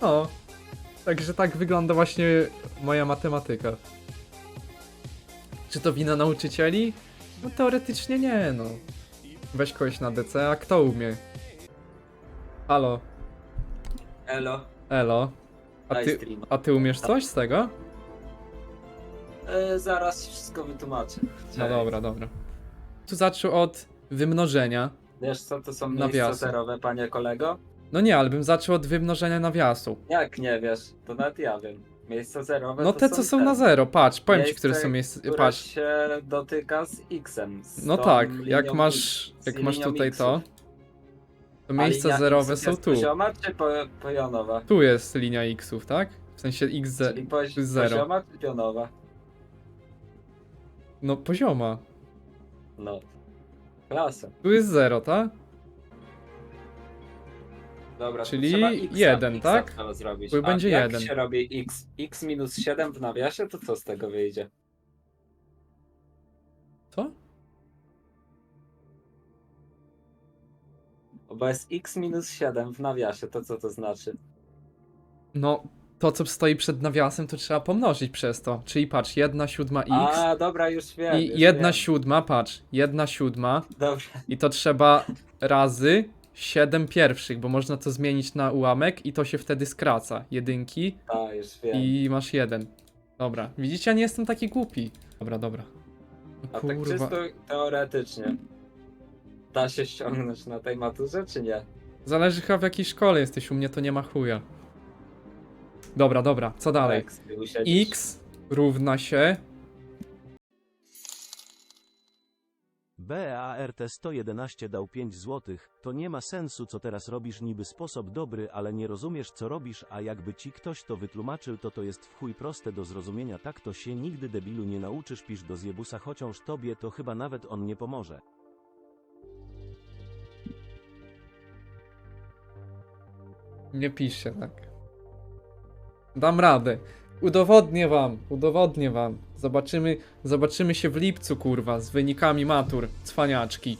No. Także tak wygląda właśnie moja matematyka. Czy to wina nauczycieli? No teoretycznie nie, no. Weź kogoś na DC, a kto umie? Halo, Elo, elo. A daj ty, streama. a ty umiesz coś z tego? E, zaraz wszystko wytłumaczę. No Cześć. dobra, dobra. Tu zaczął od wymnożenia. Wiesz co to są Nawiasy. miejsca zerowe, panie kolego? No nie, ale bym zaczął od wymnożenia nawiasu. Jak nie wiesz, to nawet ja wiem. Miejsca zerowe No to te, co są te, na zero, patrz, powiem ci, które są miejsca. które Patrz. się dotyka z X-em. z No tą tak, linią jak masz, X, z jak masz linią tutaj to, X-ów. to A miejsca linia zerowe są jest tu. Pozioma czy po, pionowa? Tu jest linia xów, tak? W sensie x, ze- Czyli pozi- zero. pozioma czy pionowa? no pozioma. No. Klasa. Tu jest 0, tak? Dobra, to Czyli trzeba jeden, X-a tak? trzeba zrobić. Bo A będzie jak jeden. się robi X? X minus 7 w nawiasie, to co z tego wyjdzie? Co? Bo jest X minus 7 w nawiasie, to co to znaczy? No, to co stoi przed nawiasem, to trzeba pomnożyć przez to. Czyli patrz, 1 siódma x A, dobra, już wiem. i już 1 wiem. siódma, patrz, 1 siódma Dobrze, i to trzeba razy 7 pierwszych, bo można to zmienić na ułamek i to się wtedy skraca. Jedynki tak, już wiem. i masz jeden. Dobra, widzicie, ja nie jestem taki głupi. Dobra, dobra. No A tak czysto teoretycznie. Da się ściągnąć na tej maturze, czy nie? Zależy chyba w jakiej szkole jesteś, u mnie to nie ma chuja. Dobra, dobra, co dalej? Jak z tyłu siedzisz. X równa się BART 111 dał 5 złotych, to nie ma sensu co teraz robisz niby sposób dobry, ale nie rozumiesz co robisz, a jakby ci ktoś to wytłumaczył to to jest w chuj proste do zrozumienia tak to się nigdy debilu nie nauczysz pisz do zjebusa chociaż tobie to chyba nawet on nie pomoże. Nie piszcie tak. Dam radę. Udowodnię wam, udowodnię wam. Zobaczymy, zobaczymy się w lipcu, kurwa, z wynikami matur, cwaniaczki.